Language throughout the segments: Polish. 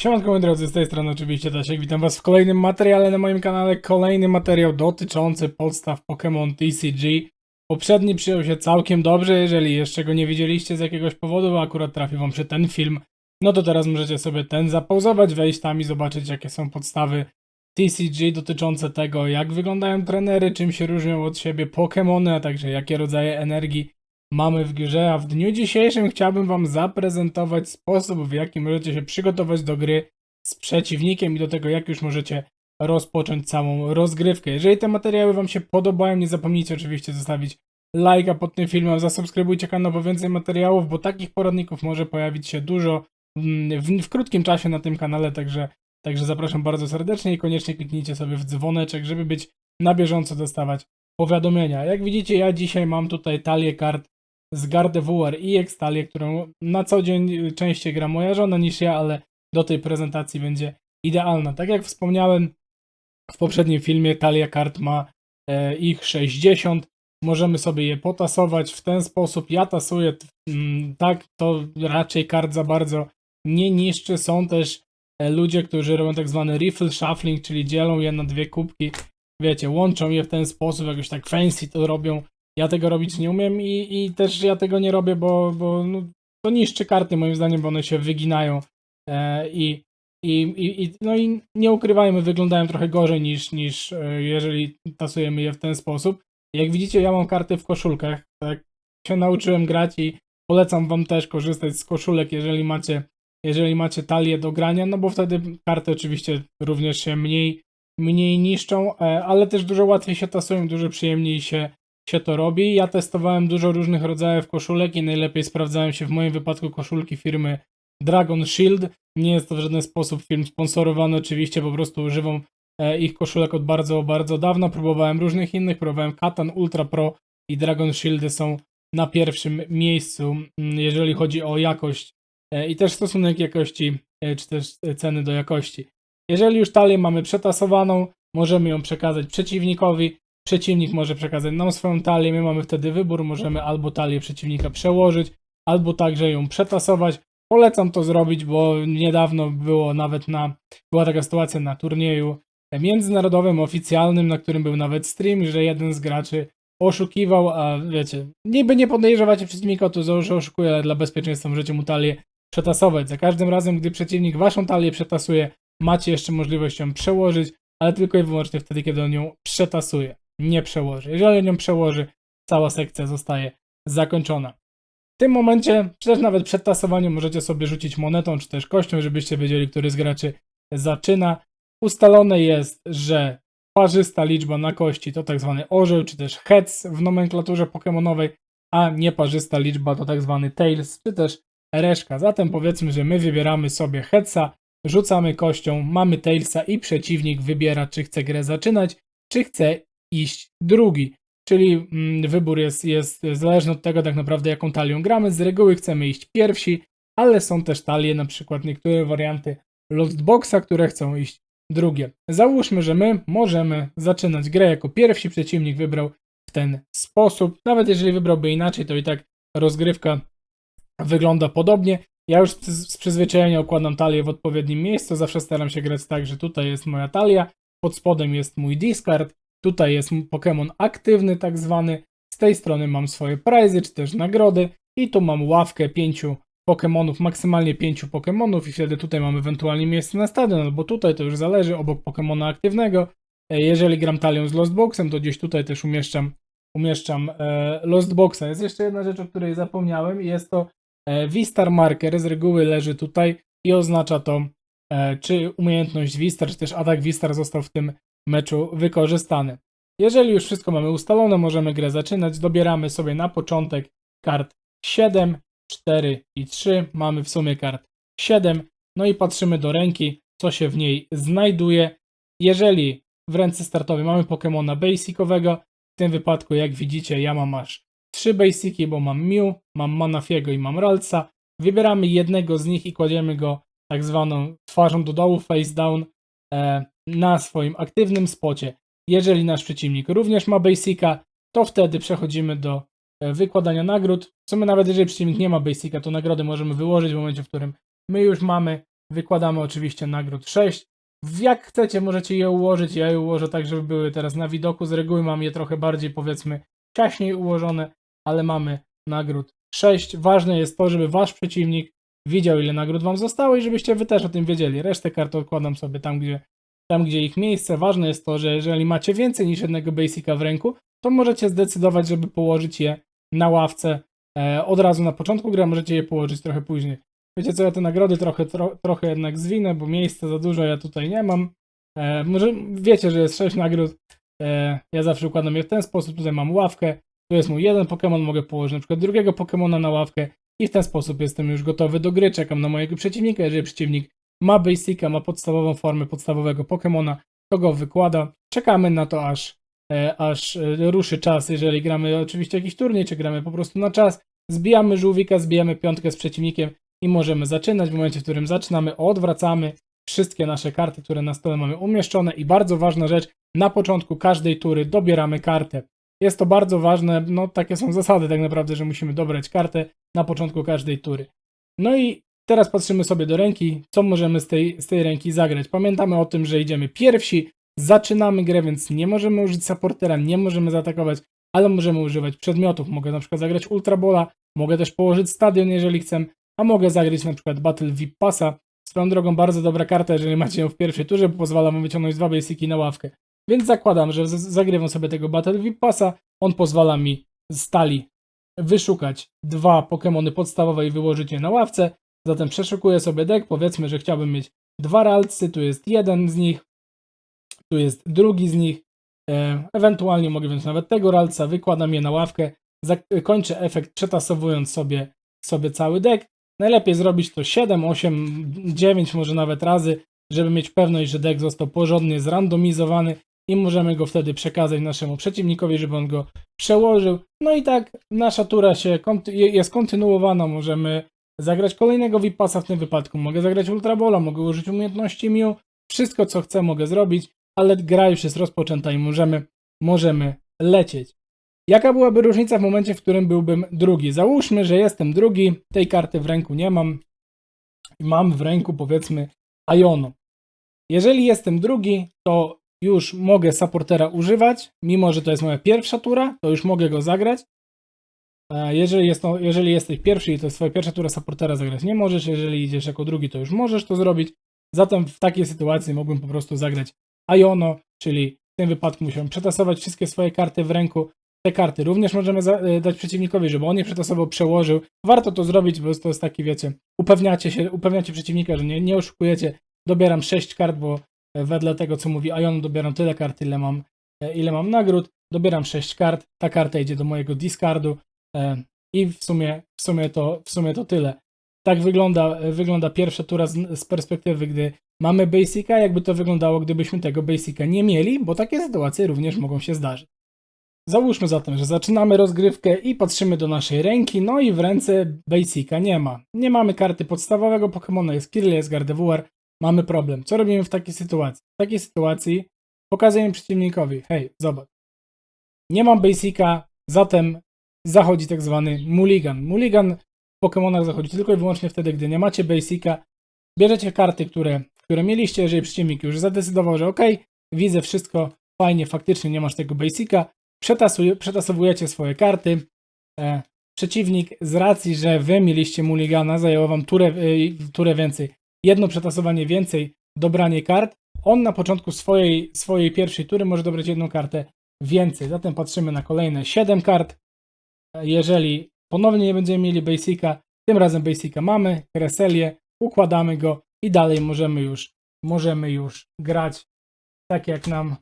Siemanko moi drodzy, z tej strony oczywiście Dasiek, witam was w kolejnym materiale na moim kanale, kolejny materiał dotyczący podstaw Pokémon TCG. Poprzedni przyjął się całkiem dobrze, jeżeli jeszcze go nie widzieliście z jakiegoś powodu, a akurat trafił wam się ten film, no to teraz możecie sobie ten zapauzować, wejść tam i zobaczyć jakie są podstawy TCG dotyczące tego, jak wyglądają trenery, czym się różnią od siebie Pokémony, a także jakie rodzaje energii mamy w grze, a w dniu dzisiejszym chciałbym Wam zaprezentować sposób, w jaki możecie się przygotować do gry z przeciwnikiem i do tego, jak już możecie rozpocząć całą rozgrywkę. Jeżeli te materiały Wam się podobają, nie zapomnijcie oczywiście zostawić lajka pod tym filmem, zasubskrybujcie kanał po więcej materiałów, bo takich poradników może pojawić się dużo mm, w, w krótkim czasie na tym kanale, także, także zapraszam bardzo serdecznie i koniecznie kliknijcie sobie w dzwoneczek, żeby być na bieżąco dostawać powiadomienia. Jak widzicie, ja dzisiaj mam tutaj talię kart z Gardevoir i Extalię, którą na co dzień częściej gra moja żona niż ja, ale do tej prezentacji będzie idealna. Tak jak wspomniałem w poprzednim filmie, talia kart ma e, ich 60. Możemy sobie je potasować w ten sposób. Ja tasuję mm, tak, to raczej kart za bardzo nie niszczy. Są też e, ludzie, którzy robią tak zwany riffle shuffling, czyli dzielą je na dwie kubki. Wiecie, łączą je w ten sposób, jakoś tak fancy to robią. Ja tego robić nie umiem i, i też ja tego nie robię, bo, bo no, to niszczy karty moim zdaniem, bo one się wyginają e, i, i, i, no i nie ukrywajmy, wyglądają trochę gorzej niż, niż e, jeżeli tasujemy je w ten sposób. Jak widzicie, ja mam karty w koszulkach, tak się nauczyłem grać i polecam wam też korzystać z koszulek, jeżeli macie, jeżeli macie talię do grania, no bo wtedy karty oczywiście również się mniej, mniej niszczą, e, ale też dużo łatwiej się tasują, dużo przyjemniej się się to robi. Ja testowałem dużo różnych rodzajów koszulek i najlepiej sprawdzają się w moim wypadku koszulki firmy Dragon Shield. Nie jest to w żaden sposób film sponsorowany, oczywiście po prostu używam e, ich koszulek od bardzo, bardzo dawna. Próbowałem różnych innych, próbowałem Katan Ultra Pro i Dragon Shieldy są na pierwszym miejscu, mm, jeżeli chodzi o jakość e, i też stosunek jakości, e, czy też ceny do jakości. Jeżeli już talię mamy przetasowaną, możemy ją przekazać przeciwnikowi, Przeciwnik może przekazać nam swoją talię, my mamy wtedy wybór, możemy albo talię przeciwnika przełożyć, albo także ją przetasować. Polecam to zrobić, bo niedawno było nawet na, była taka sytuacja na turnieju międzynarodowym, oficjalnym, na którym był nawet stream, że jeden z graczy oszukiwał, a wiecie, niby nie podejrzewacie przeciwnika to, że oszukuje, ale dla bezpieczeństwa możecie mu talię przetasować. Za każdym razem, gdy przeciwnik waszą talię przetasuje, macie jeszcze możliwość ją przełożyć, ale tylko i wyłącznie wtedy, kiedy on ją przetasuje nie przełoży. Jeżeli ją przełoży, cała sekcja zostaje zakończona. W tym momencie, czy też nawet przed tasowaniem, możecie sobie rzucić monetą, czy też kością, żebyście wiedzieli, który z graczy zaczyna. Ustalone jest, że parzysta liczba na kości to tak zwany orzeł, czy też heads w nomenklaturze pokemonowej, a nieparzysta liczba to tak zwany tails, czy też reszka. Zatem powiedzmy, że my wybieramy sobie headsa, rzucamy kością, mamy tailsa i przeciwnik wybiera, czy chce grę zaczynać, czy chce iść drugi. Czyli mm, wybór jest, jest zależny od tego tak naprawdę jaką talią gramy. Z reguły chcemy iść pierwsi, ale są też talie, na przykład niektóre warianty Lost Boxa, które chcą iść drugie. Załóżmy, że my możemy zaczynać grę jako pierwsi, przeciwnik wybrał w ten sposób. Nawet jeżeli wybrałby inaczej, to i tak rozgrywka wygląda podobnie. Ja już z przyzwyczajenia układam talię w odpowiednim miejscu, zawsze staram się grać tak, że tutaj jest moja talia, pod spodem jest mój discard, Tutaj jest Pokémon aktywny, tak zwany. Z tej strony mam swoje prizy, czy też nagrody. I tu mam ławkę pięciu Pokémonów, maksymalnie pięciu Pokémonów i wtedy tutaj mam ewentualnie miejsce na stadion, albo tutaj to już zależy, obok Pokémona aktywnego. E, jeżeli gram talią z Lostboxem, to gdzieś tutaj też umieszczam, umieszczam e, Lostboxa. Jest jeszcze jedna rzecz, o której zapomniałem i jest to e, V-Star Marker. Z reguły leży tutaj i oznacza to, czy umiejętność V-Star, czy też atak V-Star został w tym meczu wykorzystany. Jeżeli już wszystko mamy ustalone, możemy grę zaczynać. Dobieramy sobie na początek kart 7, 4 i 3. Mamy w sumie kart 7. No i patrzymy do ręki, co się w niej znajduje. Jeżeli w ręce startowej mamy Pokemona basicowego, w tym wypadku jak widzicie ja mam aż 3 basiki, bo mam Mew, mam Manafiego i mam Ralca. Wybieramy jednego z nich i kładziemy go tak zwaną twarzą do dołu, face down. E, na swoim aktywnym spocie. Jeżeli nasz przeciwnik również ma basica, to wtedy przechodzimy do e, wykładania nagród. W sumie nawet jeżeli przeciwnik nie ma basica, to nagrody możemy wyłożyć w momencie, w którym my już mamy Wykładamy oczywiście nagród 6. Jak chcecie, możecie je ułożyć. Ja je ułożę tak, żeby były teraz na widoku. Z reguły mam je trochę bardziej, powiedzmy, ciaśniej ułożone, ale mamy nagród 6. Ważne jest to, żeby wasz przeciwnik widział, ile nagród wam zostało i żebyście wy też o tym wiedzieli. Resztę kart odkładam sobie tam, gdzie, tam, gdzie ich miejsce. Ważne jest to, że jeżeli macie więcej niż jednego basica w ręku, to możecie zdecydować, żeby położyć je na ławce e, od razu na początku gry, a możecie je położyć trochę później. Wiecie co, ja te nagrody trochę, tro, trochę jednak zwinę, bo miejsca za dużo ja tutaj nie mam. E, może wiecie, że jest 6 nagród. E, ja zawsze układam je w ten sposób. Tutaj mam ławkę. Tu jest mój jeden Pokémon, mogę położyć na przykład drugiego Pokémona na ławkę i w ten sposób jestem już gotowy do gry. Czekam na mojego przeciwnika. Jeżeli przeciwnik ma Basica, ma podstawową formę podstawowego Pokémona, to go wykłada. Czekamy na to, aż, e, aż e, ruszy czas, jeżeli gramy oczywiście jakiś turniej, czy gramy po prostu na czas. Zbijamy żółwika, zbijamy piątkę z przeciwnikiem i możemy zaczynać. W momencie, w którym zaczynamy, odwracamy wszystkie nasze karty, które na stole mamy umieszczone i bardzo ważna rzecz, na początku każdej tury dobieramy kartę. Jest to bardzo ważne, no takie są zasady tak naprawdę, że musimy dobrać kartę na początku każdej tury. No i teraz patrzymy sobie do ręki, co możemy z tej, z tej ręki zagrać. Pamiętamy o tym, że idziemy pierwsi, zaczynamy grę, więc nie możemy użyć supportera, nie możemy zaatakować, ale możemy używać przedmiotów. Mogę na przykład zagrać Ultra Bola, mogę też położyć stadion, jeżeli chcę, a mogę zagrać na przykład Battle VIP Passa. Swoją drogą bardzo dobra karta, jeżeli macie ją w pierwszej turze, bo pozwala mu wyciągnąć dwa basiki na ławkę. Więc zakładam, że zagrywam sobie tego Battle VIP Passa, on pozwala mi stali wyszukać dwa Pokémony podstawowe i wyłożyć je na ławce. Zatem przeszukuję sobie deck, powiedzmy, że chciałbym mieć dwa ralcy, tu jest jeden z nich, tu jest drugi z nich, e, ewentualnie mogę wziąć nawet tego ralca, wykładam je na ławkę, kończę efekt przetasowując sobie, sobie cały deck. Najlepiej zrobić to 7, 8, 9 może nawet razy, żeby mieć pewność, że deck został porządnie zrandomizowany i możemy go wtedy przekazać naszemu przeciwnikowi, żeby on go przełożył. No i tak nasza tura się jest kontynuowana, możemy zagrać kolejnego Vipasa w tym wypadku, mogę zagrać Ultrabola, mogę użyć umiejętności Mew, wszystko co chcę mogę zrobić, ale gra już jest rozpoczęta i możemy, możemy lecieć. Jaka byłaby różnica w momencie, w którym byłbym drugi? Załóżmy, że jestem drugi, tej karty w ręku nie mam i mam w ręku powiedzmy Iono. Jeżeli jestem drugi, to już mogę supportera używać, mimo że to jest moja pierwsza tura, to już mogę go zagrać. E, Jeżeli, jest to, jeżeli jesteś pierwszy i to jest twoja pierwsza tura supportera zagrać nie możesz, jeżeli idziesz jako drugi, to już możesz to zrobić. Zatem w takiej sytuacji mógłbym po prostu zagrać Iono, czyli w tym wypadku musiałem przetasować wszystkie swoje karty w ręku. Te karty również możemy e, dać przeciwnikowi, żeby on je przetasował, przełożył. Warto to zrobić, bo to jest taki, wiecie, upewniacie się, upewniacie przeciwnika, że nie, nie oszukujecie. Dobieram 6 kart, bo e, wedle tego, co mówi Ion, dobieram tyle kart, ile mam, ile mam nagród. Dobieram 6 kart, ta karta idzie do mojego discardu i w sumie, w sumie, to, w sumie to tyle. Tak wygląda, e, wygląda pierwsza tura z, z perspektywy, gdy mamy Basica, jakby to wyglądało, gdybyśmy tego Basica nie mieli, bo takie sytuacje również mogą się zdarzyć. Załóżmy zatem, że zaczynamy rozgrywkę i patrzymy do naszej ręki, no i w ręce Basica nie ma. Nie mamy karty podstawowego Pokémona, jest Kirlia, jest Gardevoir, mamy problem. Co robimy w takiej sytuacji? W takiej sytuacji pokazujemy przeciwnikowi, hej, zobacz, nie mam Basica, zatem zachodzi tak zwany mulligan. Mulligan w Pokémonach zachodzi tylko i wyłącznie wtedy, gdy nie macie Basica, bierzecie karty, które, które mieliście, jeżeli przeciwnik już zadecydował, że ok, widzę wszystko, fajnie, faktycznie nie masz tego Basica, przetasuj- przetasowujecie swoje karty. E, przeciwnik z racji, że wy mieliście mulligana, zajęło wam turę, e, turę więcej, jedno przetasowanie więcej, dobranie kart. On na początku swojej, swojej pierwszej tury może dobrać jedną kartę więcej. Zatem patrzymy na kolejne 7 kart. Jeżeli ponownie nie będziemy mieli Basica, tym razem Basica mamy, Kreselię, układamy go i dalej możemy już, możemy już grać tak jak nam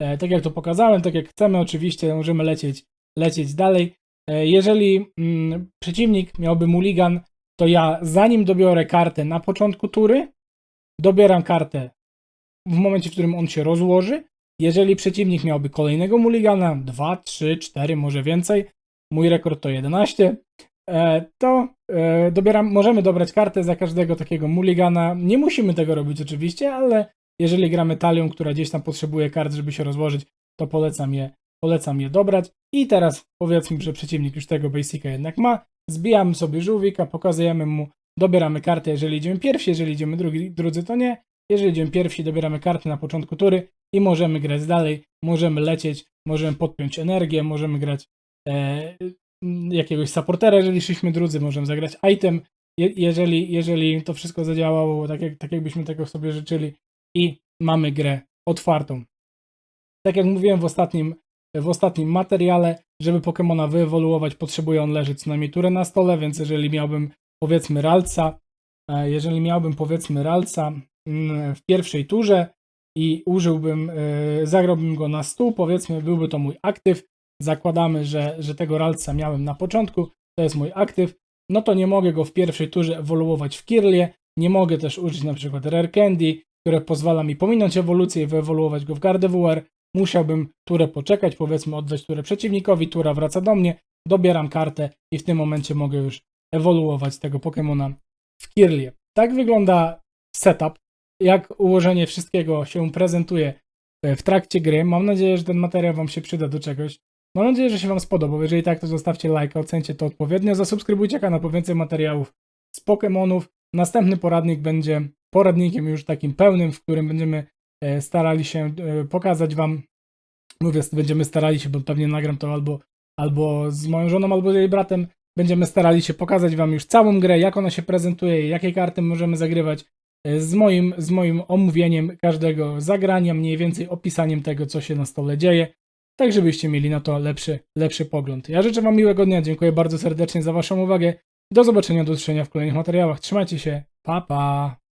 E, tak jak to pokazałem, tak jak chcemy, oczywiście możemy lecieć, lecieć dalej. E, Jeżeli mm, przeciwnik miałby mulligan, to ja zanim dobiorę kartę na początku tury, dobieram kartę w momencie, w którym on się rozłoży. Jeżeli przeciwnik miałby kolejnego mulligana, 2, 3, 4, może więcej, mój rekord to 11, e, to e, dobieram, możemy dobrać kartę za każdego takiego mulligana. Nie musimy tego robić oczywiście, ale jeżeli gramy talią, która gdzieś tam potrzebuje kart, żeby się rozłożyć, to polecam je, polecam je dobrać. I teraz powiedzmy, że przeciwnik już tego basica jednak ma. Zbijamy sobie żółwika, pokazujemy mu dobieramy kartę, jeżeli idziemy pierwsi, jeżeli idziemy drugi, drudzy, to nie. Jeżeli idziemy pierwsi, dobieramy kartę na początku tury i możemy grać dalej, możemy lecieć, możemy podpiąć energię, możemy grać jakiegoś supportera, jeżeli szliśmy drudzy, możemy zagrać item, je, jeżeli, jeżeli to wszystko zadziałało tak, jak, tak jakbyśmy tego sobie życzyli i mamy grę otwartą. Tak jak mówiłem w ostatnim, w ostatnim materiale, żeby Pokemona wyewoluować, potrzebuje on leżeć co najmniej turę na stole, więc jeżeli miałbym powiedzmy Ralca, e, jeżeli miałbym powiedzmy Ralca mm, w pierwszej turze i użyłbym, e, zagrałbym go na stół, powiedzmy byłby to mój aktyw, zakładamy, że, że tego Ralca miałem na początku, to jest mój aktyw, no to nie mogę go w pierwszej turze ewoluować w Kirlie, nie mogę też użyć na przykład Rare Candy, które pozwala mi pominąć ewolucję i wyewoluować go w Gardevoir, musiałbym turę poczekać, powiedzmy oddać turę przeciwnikowi, tura wraca do mnie, dobieram kartę i w tym momencie mogę już ewoluować tego Pokemona w Kirlie. Tak wygląda setup, jak ułożenie wszystkiego się prezentuje e, w trakcie gry. Mam nadzieję, że ten materiał Wam się przyda do czegoś. Mam nadzieję, że się Wam spodobał. Jeżeli tak, to zostawcie lajka, ocencie to odpowiednio, zasubskrybujcie kanał po więcej materiałów z Pokemonów. Następny poradnik będzie poradnikiem już takim pełnym, w którym będziemy e, starali się e, pokazać Wam, mówię, będziemy starali się, bo pewnie nagram to albo, albo z moją żoną, albo z jej bratem, będziemy starali się pokazać Wam już całą grę, jak ona się prezentuje, jakie karty możemy zagrywać, e, z moim, z moim omówieniem każdego zagrania, mniej więcej opisaniem tego, co się na stole dzieje, tak żebyście mieli na to lepszy, lepszy pogląd. Ja życzę Wam miłego dnia, dziękuję bardzo serdecznie za Waszą uwagę. Do zobaczenia, do usłyszenia w kolejnych materiałach. Trzymajcie się, pa pa!